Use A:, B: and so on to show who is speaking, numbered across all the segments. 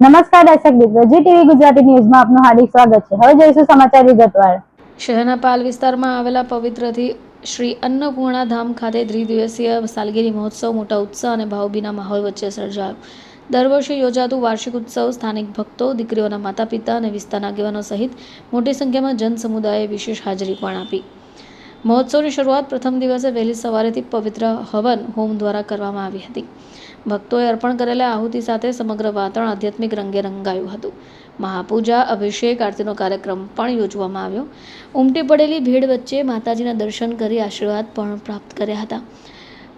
A: નમસ્કાર દર્શક મિત્રો, જી ટીવી ગુજરાતી ન્યૂઝમાં આપનું હાર્દિક સ્વાગત છે. હવે જોઈશું સમાચાર વિગતવાર.
B: શહેરના પાલ વિસ્તારમાં આવેલા પવિત્રથી શ્રી અન્નપૂર્ણા ધામ ખાતે ત્રિદિવસીય સાલગીરી મહોત્સવ, મોટા ઉત્સાહ અને ભાવભીના માહોલ વચ્ચે સર્જાયો. દર વર્ષે યોજાતું વાર્ષિક ઉત્સવ સ્થાનિક ભક્તો, દીકરીઓના માતા પિતા અને વિસ્તારના આગેવાનો સહિત મોટી સંખ્યામાં જન સમુદાયે વિશેષ હાજરી પણ આપી. મહોત્સવની શરૂઆત પ્રથમ દિવસે વહેલી સવારેથી પવિત્ર હવન હોમ દ્વારા કરવામાં આવી હતી. ભક્તોએ અર્પણ કરેલા આહુતિ સાથે સમગ્ર વાતાવરણ આધ્યાત્મિક રંગે રંગાયું હતું. મહાપૂજા, અભિષેક, આરતીનો કાર્યક્રમ પણ યોજવામાં આવ્યો. ઉમટી પડેલી ભીડ વચ્ચે માતાજીના દર્શન કરી આશીર્વાદ પણ પ્રાપ્ત કર્યા હતા.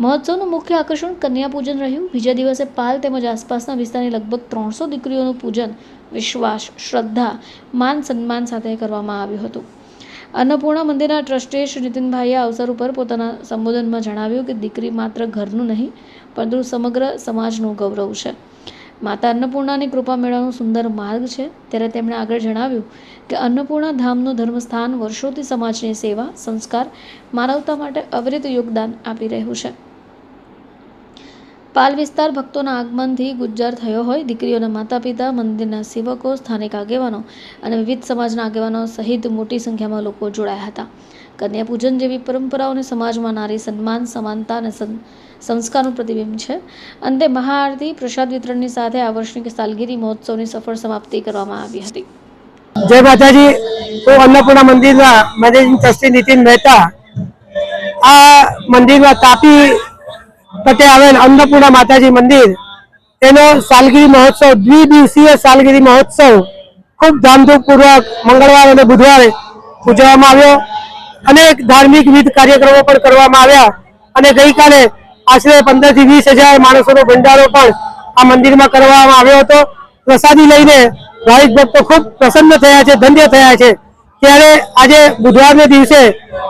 B: મહોત્સવનું મુખ્ય આકર્ષણ કન્યા પૂજન રહ્યું. બીજા દિવસે પાલ તેમજ આસપાસના વિસ્તારની લગભગ ત્રણસો દીકરીઓનું પૂજન વિશ્વાસ, શ્રદ્ધા, માન સન્માન સાથે કરવામાં આવ્યું હતું. અન્નપૂર્ણા મંદિરના ટ્રસ્ટી શ્રી નીતિનભાઈએ અવસર ઉપર પોતાના સંબોધનમાં જણાવ્યું કે દીકરી માત્ર ઘરનું નહીં, પરંતુ સમગ્ર સમાજનું ગૌરવ છે. માતા અન્નપૂર્ણાની કૃપા મેળવવાનો સુંદર માર્ગ છે. ત્યારે તેમણે આગળ જણાવ્યું કે અન્નપૂર્ણા ધામનું ધર્મસ્થાન વર્ષોથી સમાજની સેવા, સંસ્કાર, માનવતા માટે અવિરત યોગદાન આપી રહ્યું છે. પાલ વિસ્તાર ભક્તોના આગમનથી ગુજ્જર થયો હોય. દીકરીઓના માતા પિતા મંદિરના સેવકો, સ્થાનિક આગેવાનો અને વિવિધ સમાજના આગેવાનો સહિત મોટી સંખ્યામાં લોકો જોડાયા હતા. કન્યા પૂજન જેવી પરંપરાઓને સમાજમાં નારી સન્માન, સમાનતા અને સંસ્કારનું પ્રતિબિંબ છે. અંતે મહાઆરતી, પ્રસાદ વિતરણની સાથે આ વર્ષની સાલગીરી મહોત્સવની સફળ સમાપ્તિ કરવામાં આવી હતી.
C: જય માતાજી. હું અન્નપૂર્ણા મંદિરના મેનેજિંગ ટ્રસ્ટી નીતિન મહેતા. આ મંદિરમાં તાપી પટે આવેલ અન્નપૂર્ણા માતાજી મંદિર, એનો સાલગીરી મહોત્સવ, દ્વિદિવસીય સાલગીરી મહોત્સવ ખૂબ ધામધૂમપૂર્વક મંગળવાર અને બુધવારે ઉજવવામાં આવ્યો. અનેક ધાર્મિક વિવિધ કાર્યક્રમો પણ કરવામાં આવ્યા અને ગઈકાલે આશરે પંદરથી વીસ હજાર માણસોનો ભંડારો પણ આ મંદિરમાં કરવામાં આવ્યો હતો. પ્રસાદી લઈને ભાવિક ભક્તો ખૂબ પ્રસન્ન થયા છે, ધન્ય થયા છે. ત્યારે આજે બુધવારને દિવસે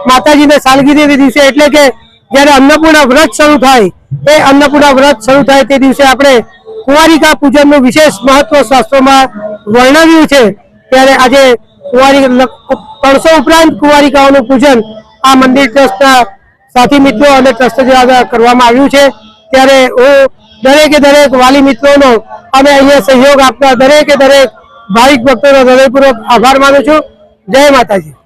C: માતાજીને સાલગીરીને દિવસે એટલે કે જ્યારે અન્નપૂર્ણા વ્રત શરૂ થાય એ અન્નપૂર્ણા વ્રત શરૂ થાય તે દિવસે આપણે કુંવારિકા પૂજનનું વિશેષ મહત્વ શાસ્ત્રોમાં વર્ણવ્યું છે. ત્યારે આજે કુંવારી ત્રણસો ઉપરાંત કુંવારિકાઓનું પૂજન આ મંદિર ટ્રસ્ટના સાથી મિત્રો અને ટ્રસ્ટ દ્વારા કરવામાં આવ્યું છે. ત્યારે હું દરેકે દરેક વાલી મિત્રોનો અને અહીંયા સહયોગ આપતા દરેકે દરેક ભાવિક ભક્તોનો હૃદયપૂર્વક આભાર માનું છું. જય માતાજી.